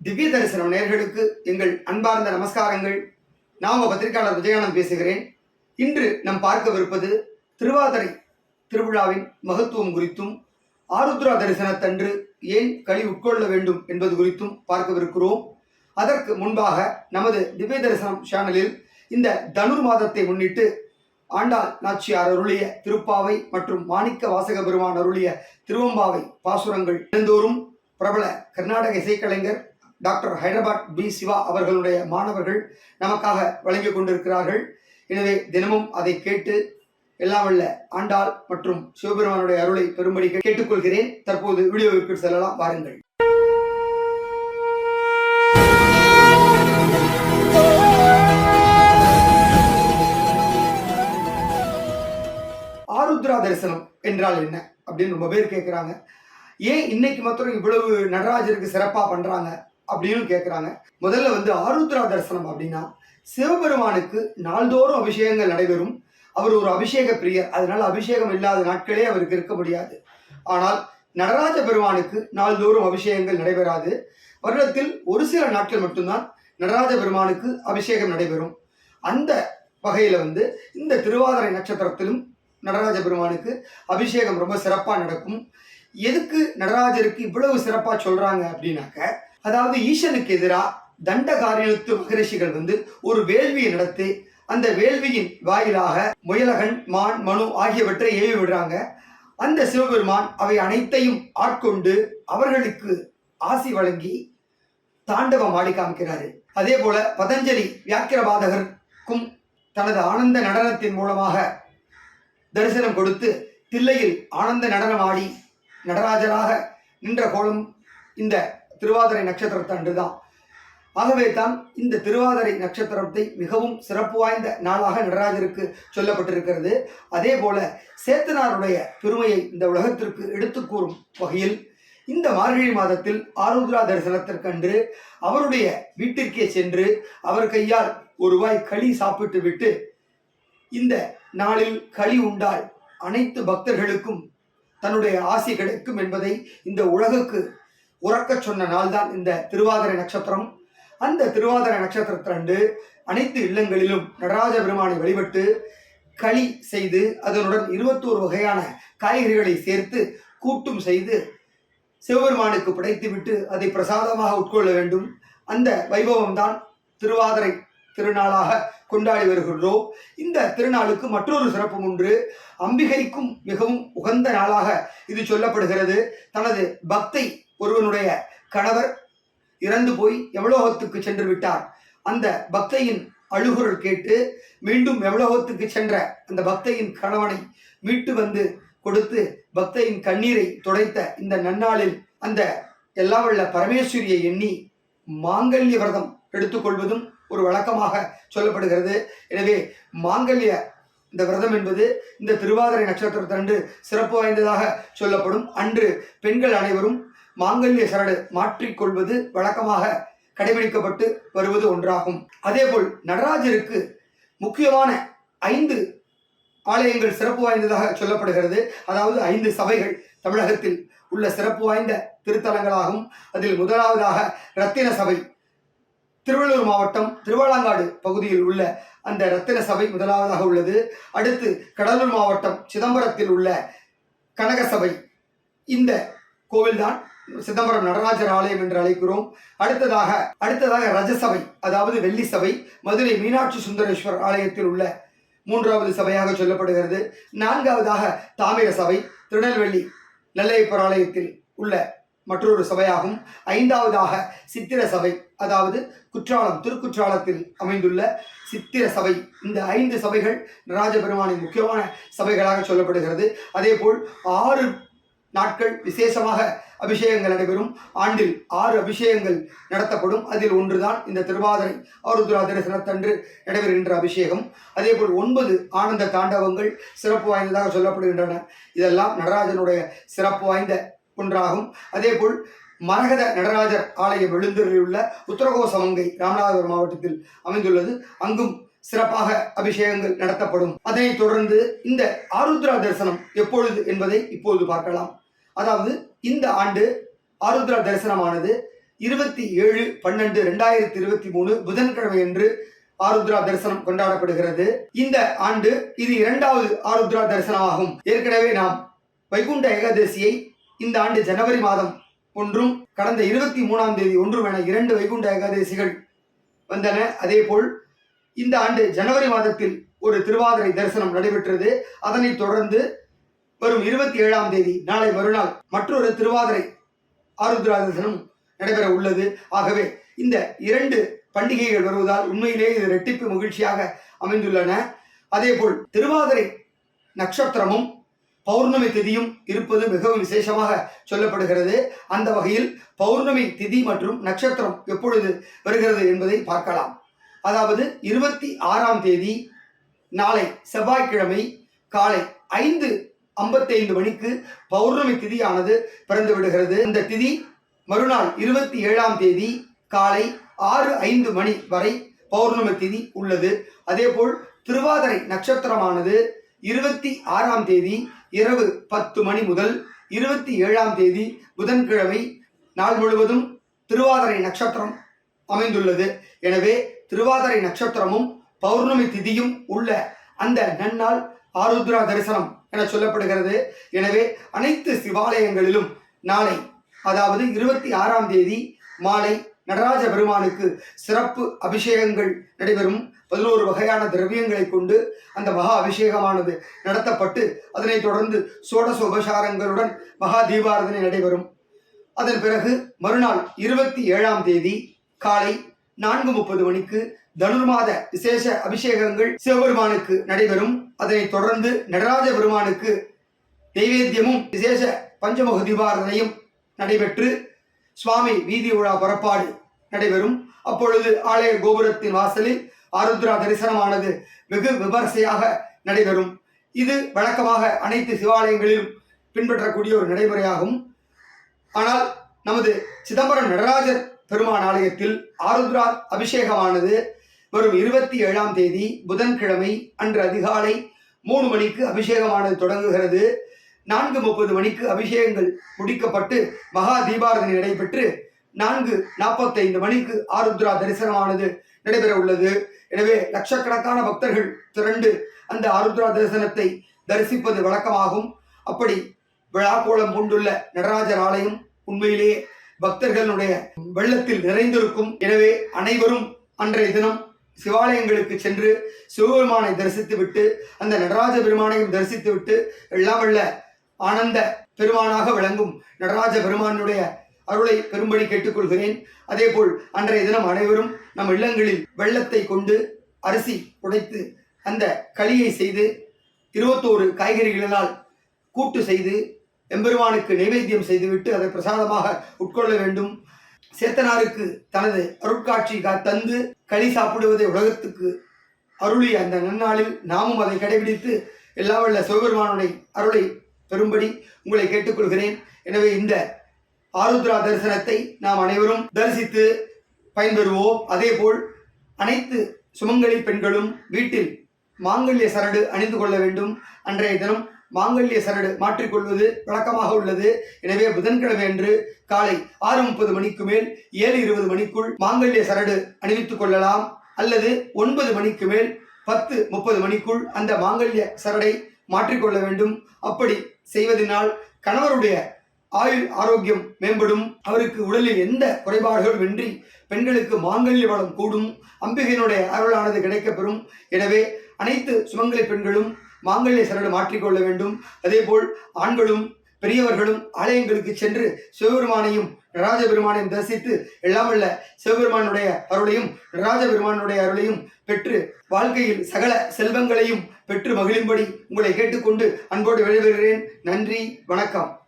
திவ்ய தரிசனம் நேர்களுக்கு எங்கள் அன்பார்ந்த நமஸ்காரங்கள். நான் உங்கள் பத்திரிகையாளர் விஜயானந்த் பேசுகிறேன். இன்று நாம் பார்க்கவிருப்பது திருவாதிரை திருவிழாவின் மகத்துவம் குறித்தும் ஆருத்ரா தரிசனத்தன்று ஏன் களி உட்கொள்ள வேண்டும் என்பது குறித்தும் பார்க்கவிருக்கிறோம். அதற்கு முன்பாக நமது திவ்ய தரிசனம் சேனலில் இந்த தனுர் மாதத்தை முன்னிட்டு ஆண்டாள் நாச்சியார் அருளிய திருப்பாவை மற்றும் மாணிக்க வாசக பெருமான் அருளிய திருவம்பாவை பாசுரங்கள் தினந்தோறும் பிரபல கர்நாடக இசைக்கலைஞர் டாக்டர் ஹைதராபாத் பி சிவா அவர்களுடைய மாணவர்கள் நமக்காக வழங்கிக் கொண்டிருக்கிறார்கள். எனவே தினமும் அதை கேட்டு எல்லாம் வல்ல ஆண்டாள் மற்றும் சிவபெருமானுடைய அருளை பெரும்படி கேட்டுக்கொள்கிறேன். தற்போது வீடியோவிற்கு செல்லலாம். வாருங்கள். ஆருத்ரா தரிசனம் என்றால் என்ன? அப்படின்னு ரொம்ப பேர் கேட்குறாங்க ஏன் இன்னைக்கு மாத்திரம் இவ்வளவு நடராஜருக்கு சிறப்பாக பண்ணுறாங்க அப்படின்னு கேட்குறாங்க முதல்ல வந்து ஆருத்ரா தரிசனம் அப்படின்னா சிவபெருமானுக்கு நாள்தோறும் அபிஷேகங்கள் நடைபெறும். அவர் ஒரு அபிஷேக பிரியர். அதனால அபிஷேகம் இல்லாத நாட்களே அவருக்கு இருக்க முடியாது. ஆனால் நடராஜ பெருமானுக்கு நாள்தோறும் அபிஷேகங்கள் நடைபெறாது. வருடத்தில் ஒரு சில நாட்கள் மட்டும்தான் நடராஜ பெருமானுக்கு அபிஷேகம் நடைபெறும். அந்த வகையில் வந்து இந்த திருவாதிரை நட்சத்திரத்திலும் நடராஜ பெருமானுக்கு அபிஷேகம் ரொம்ப சிறப்பாக நடக்கும். எதுக்கு நடராஜருக்கு இவ்வளவு சிறப்பாக சொல்கிறாங்க அப்படின்னாக்க அதாவது ஈசனுக்கு எதிராக தண்டகாரியத்து மகரிஷிகள் வந்து ஒரு வேள்வியை நடத்தி அந்த வேள்வியின் வாயிலாக முயலகன் மான் மனு ஆகியவற்றை ஏவி விடுறாங்க. அந்த சிவபெருமான் அவை அனைத்தையும் ஆட்கொண்டு அவர்களுக்கு ஆசி வழங்கி தாண்டவம் ஆடி காமிக்கிறாரு. அதே போல பதஞ்சலி வியாக்கிரபாதகருக்கும் தனது ஆனந்த நடனத்தின் மூலமாக தரிசனம் கொடுத்து தில்லையில் ஆனந்த நடனம் ஆடி நடராஜராக நின்ற கோலம் இந்த திருவாதிரை நட்சத்திரத்தை தான். ஆகவே தான் இந்த திருவாதிரை நட்சத்திரத்தை மிகவும் சிறப்பு வாய்ந்த நாளாக நடராஜருக்கு சொல்லப்பட்டிருக்கிறது. அதே போல சேத்தனாருடைய பெருமையை இந்த உலகத்திற்கு எடுத்து கூறும் வகையில் இந்த மார்கழி மாதத்தில் ஆருத்ரா தரிசனத்திற்கன்று அவருடைய வீட்டிற்கே சென்று அவர் கையால் ஒருவாய் களி சாப்பிட்டு விட்டு இந்த நாளில் களி உண்டால் அனைத்து பக்தர்களுக்கும் தன்னுடைய ஆசை கிடைக்கும் என்பதை இந்த உலகுக்கு உறக்கச் சொன்ன நாள்தான் இந்த திருவாதிரை நட்சத்திரம். அந்த திருவாதிரை நட்சத்திரத்திரண்டு அனைத்து இல்லங்களிலும் நடராஜ பெருமானை வழிபட்டு களி செய்து அதனுடன் இருபத்தோரு வகையான காய்கறிகளை சேர்த்து கூட்டும் செய்து சிவபெருமானுக்கு படைத்துவிட்டு அதை பிரசாதமாக உட்கொள்ள வேண்டும். அந்த வைபவம் தான் திருவாதிரை திருநாளாக கொண்டாடி வருகின்றோம். இந்த திருநாளுக்கு மற்றொரு சிறப்பும் உண்டு. அம்பிகைக்கும் மிகவும் உகந்த நாளாக இது சொல்லப்படுகிறது. தனது பக்தை ஒருவனுடைய கணவர் இறந்து போய் எவ்வளோகத்துக்கு சென்று விட்டார். அந்த பக்தையின் அழுகுரல் கேட்டு மீண்டும் எவ்வளோகத்துக்கு சென்ற அந்த பக்தையின் கணவனை மீட்டு வந்து கொடுத்து பக்தையின் கண்ணீரை துடைத்த இந்த நன்னாளில் அந்த எல்லாம் வல்ல பரமேஸ்வரியை எண்ணி மாங்கல்ய விரதம் எடுத்துக்கொள்வதும் ஒரு வழக்கமாக சொல்லப்படுகிறது. எனவே மாங்கல்ய இந்த விரதம் என்பது இந்த திருவாதிரை நட்சத்திரத்தன்று சிறப்பு வாய்ந்ததாக சொல்லப்படும். அன்று பெண்கள் அனைவரும் மாங்கல்ய சரடு மாற்றிக்கொள்வது வழக்கமாக கடைபிடிக்கப்பட்டு வருவது ஒன்றாகும். அதேபோல் நடராஜருக்கு முக்கியமான ஐந்து ஆலயங்கள் சிறப்பு வாய்ந்ததாக சொல்லப்படுகிறது. அதாவது ஐந்து சபைகள் தமிழகத்தில் உள்ள சிறப்பு வாய்ந்த திருத்தலங்களாகும். அதில் முதலாவதாக ரத்தின சபை. திருவள்ளூர் மாவட்டம் திருவாலாங்காடு பகுதியில் உள்ள அந்த ரத்தின சபை முதலாவதாக உள்ளது. அடுத்து கடலூர் மாவட்டம் சிதம்பரத்தில் உள்ள கனகசபை. இந்த கோவில்தான் சிதம்பரம் நடராஜர் ஆலயம் என்று அழைக்கிறோம். அடுத்ததாக அடுத்ததாக ரஜசபை அதாவது வெள்ளி சபை மதுரை மீனாட்சி சுந்தரேஸ்வர் ஆலயத்தில் உள்ள மூன்றாவது சபையாக சொல்லப்படுகிறது. நான்காவதாக தாமிர சபை திருநெல்வேலி நெல்லையப்பர் ஆலயத்தில் உள்ள மற்றொரு சபையாகும். ஐந்தாவதாக சித்திர சபை அதாவது குற்றாலம் திருக்குற்றாலத்தில் அமைந்துள்ள சித்திர சபை. இந்த ஐந்து சபைகள் நடராஜ பெருமானின் முக்கியமான சபைகளாக சொல்லப்படுகிறது. அதேபோல் ஆறு நாட்கள் விசேஷமாக அபிஷேகங்கள் நடைபெறும். ஆண்டில் ஆறு அபிஷேகங்கள் நடத்தப்படும். அதில் ஒன்றுதான் இந்த திருவாதிரை ஆருத்ரா தரிசனத்தன்று நடைபெறுகின்ற அபிஷேகம். அதேபோல் ஒன்பது ஆனந்த தாண்டவங்கள் சிறப்பு வாய்ந்ததாக சொல்லப்படுகின்றன. இதெல்லாம் நடராஜனுடைய சிறப்பு வாய்ந்த ஒன்றாகும். அதேபோல் மரகத நடராஜர் ஆலயம் உள்ள உத்தரகோசமங்கை ராமநாதபுரம் மாவட்டத்தில் அமைந்துள்ளது. அங்கும் சிறப்பாக அபிஷேகங்கள் நடத்தப்படும். அதனைத் தொடர்ந்து இந்த ஆருத்ரா தரிசனம் எப்பொழுது என்பதை இப்பொழுது பார்க்கலாம். அதாவது இந்த ஆண்டு ஆருத்ரா தரிசனமானது இருபத்தி ஏழு பன்னெண்டு ரெண்டாயிரத்தி இருபத்தி மூணு புதன்கிழமை அன்று ஆருத்ரா தரிசனம் கொண்டாடப்படுகிறது. இந்த ஆண்டு இது இரண்டாவது ஆருத்ரா தரிசனமாகும். ஏற்கனவே நாம் வைகுண்ட ஏகாதசியை இந்த ஆண்டு ஜனவரி மாதம் ஒன்றும் கடந்த இருபத்தி மூணாம் தேதி ஒன்றும் என இரண்டு வைகுண்ட ஏகாதசிகள் வந்தன. அதேபோல் இந்த ஆண்டு ஜனவரி மாதத்தில் ஒரு திருவாதிரை தரிசனம் நடைபெற்றது. அதனைத் தொடர்ந்து வரும் இருபத்தி ஏழாம் தேதி நாளை மறுநாள் மற்றொரு திருவாதிரை ஆருத்ரா தரிசனம் நடைபெற உள்ளது. ஆகவே இந்த இரண்டு பண்டிகைகள் வருவதால் உண்மையிலேயே இது ரெட்டிப்பு மகிழ்ச்சியாக அமைந்துள்ளன. அதேபோல் திருவாதிரை நட்சத்திரமும் பௌர்ணமி திதியும் இருப்பது மிகவும் விசேஷமாக சொல்லப்படுகிறது. அந்த வகையில் பௌர்ணமி திதி மற்றும் நட்சத்திரம் எப்பொழுது வருகிறது என்பதை பார்க்கலாம். அதாவது இருபத்தி ஆறாம் தேதி நாளை செவ்வாய்க்கிழமை காலை ஐந்து ஐம்பத்தைந்து மணிக்கு பௌர்ணமி திதியானது பிறந்து விடுகிறது. இந்த திதி மறுநாள் இருபத்தி ஏழாம் தேதி காலை ஆறு ஐந்து மணி வரை பௌர்ணமி திதி உள்ளது. அதேபோல் திருவாதிரை நட்சத்திரமானது இருபத்தி ஆறாம் தேதி இரவு பத்து மணி முதல் இருபத்தி ஏழாம் தேதி புதன்கிழமை நாள் முழுவதும் திருவாதிரை நட்சத்திரம் அமைந்துள்ளது. எனவே திருவாதிரை நட்சத்திரமும் பௌர்ணமி திதியும் உள்ள அந்த நன்னாள் ஆருத்ரா தரிசனம் என சொல்லப்படுகிறது. எனவே அனைத்து சிவாலயங்களிலும் நாளை அதாவது இருபத்தி ஆறாம் தேதி மாலை நடராஜ பெருமானுக்கு சிறப்பு அபிஷேகங்கள் நடைபெறும். பதினோரு வகையான திரவியங்களை கொண்டு அந்த மகா அபிஷேகமானது நடத்தப்பட்டு அதனைத் தொடர்ந்து சோடச உபசாரங்களுடன் மகா தீபாரதனை நடைபெறும். அதன் பிறகு மறுநாள் இருபத்தி ஏழாம் தேதி காலை நான்கு முப்பது மணிக்கு தனுர்மாத விசேஷ அபிஷேகங்கள் சிவபெருமானுக்கு நடைபெறும். அதனைத் தொடர்ந்து நடராஜ பெருமானுக்கு நைவேத்தியமும் விசேஷ பஞ்சமுக தீபாரதனையும் நடைபெற்று சுவாமி வீதி உலா புறப்பாடு நடைபெறும். அப்பொழுது ஆலய கோபுரத்தின் வாசலில் ஆருத்ரா தரிசனமானது வெகு விமர்சையாக நடைபெறும். இது வழக்கமாக அனைத்து சிவாலயங்களிலும் பின்பற்றக்கூடிய ஒரு நடைமுறையாகும். ஆனால் நமது சிதம்பரம் நடராஜர் பெருமான் ஆலயத்தில் ஆருத்ரா அபிஷேகமானது வரும் இருபத்தி ஏழாம் தேதி புதன்கிழமை அன்று அதிகாலை மூணு மணிக்கு அபிஷேகமானது தொடங்குகிறது. நான்கு முப்பது மணிக்கு அபிஷேகங்கள் முடிக்கப்பட்டு மகா தீபாரதனை நடைபெற்று நான்கு நாற்பத்தைந்து மணிக்கு ஆருத்ரா தரிசனமானது நடைபெற உள்ளது. எனவே லட்சக்கணக்கான பக்தர்கள் திரண்டு அந்த ஆருத்ரா தரிசனத்தை தரிசிப்பது வழக்கமாகும். அப்படி விழாக்கோளம் கொண்டுள்ள நடராஜர் ஆலயம் உண்மையிலேயே பக்தர்களுடைய வெள்ளத்தில் நிறைந்திருக்கும். எனவே அனைவரும் அன்றைய தினம் சிவாலயங்களுக்கு சென்று சிவபெருமானை தரிசித்துவிட்டு அந்த நடராஜ பெருமானையும் தரிசித்துவிட்டு எல்லாம் வெள்ள ஆனந்த பெருமானாக விளங்கும் நடராஜ பெருமானுடைய அருளை பெரும்படி கேட்டுக்கொள்கிறேன். அதேபோல் அன்றைய தினம் அனைவரும் நம் இல்லங்களில் வெள்ளத்தை கொண்டு அரிசி உடைத்து அந்த களியை செய்து இருபத்தோரு காய்கறிகளால் கூட்டு செய்து எம்பெருமானுக்கு நைவேத்தியம் செய்துவிட்டு அதை பிரசாதமாக உட்கொள்ள வேண்டும். சேத்தனாருக்கு தனது அருட்காட்சி தந்து களி சாப்பிடுவதை உலகத்துக்கு அருளிய அந்த நன்னாளில் நாமும் அதை கடைபிடித்து எல்லாவல்ல சிவபெருமானுடைய அருளை பெறும்படி உங்களை கேட்டுக்கொள்கிறேன். எனவே இந்த ஆருத்ரா தரிசனத்தை நாம் அனைவரும் தரிசித்து பயன்பெறுவோம். அதேபோல் அனைத்து சுமங்கலி பெண்களும் வீட்டில் மாங்கல்ய சரடு அணிந்து கொள்ள வேண்டும். அன்றைய தினம் மாங்கல்ய சரடு மாற்றிக்கொள்வது வழக்கமாக உள்ளது. எனவே புதன்கிழமை அன்று காலை ஆறு முப்பது மணிக்கு மேல் ஏழு இருபது மணிக்குள் மாங்கல்ய சரடு அணிவித்துக் கொள்ளலாம். அல்லது ஒன்பது மணிக்கு மேல் பத்து முப்பது மணிக்குள் அந்த மாங்கல்ய சரடை மாற்றிக்கொள்ள வேண்டும். அப்படி செய்வதனால் கணவருடைய ஆயுள் ஆரோக்கியம் மேம்படும். அவருக்கு உடலில் எந்த குறைபாடுகளும் இன்றி பெண்களுக்கு மாங்கல்ய வளம் கூடும். அம்பிகையினுடைய அருளானது கிடைக்கப்பெறும். எனவே அனைத்து சுமங்கலி பெண்களும் மாங்கல்ய சரடு மாற்றிக்கொள்ள வேண்டும். அதேபோல் ஆண்களும் பெரியவர்களும் ஆலயங்களுக்கு சென்று சிவபெருமானையும் நடராஜபெருமானையும் தரிசித்து எல்லாம் சிவபெருமானுடைய அருளையும் நடராஜபெருமானுடைய அருளையும் பெற்று வாழ்க்கையில் சகல செல்வங்களையும் பெற்று மகிழும்படி உங்களை கேட்டுக்கொண்டு அன்போடு விடைபெறுகிறேன். நன்றி வணக்கம்.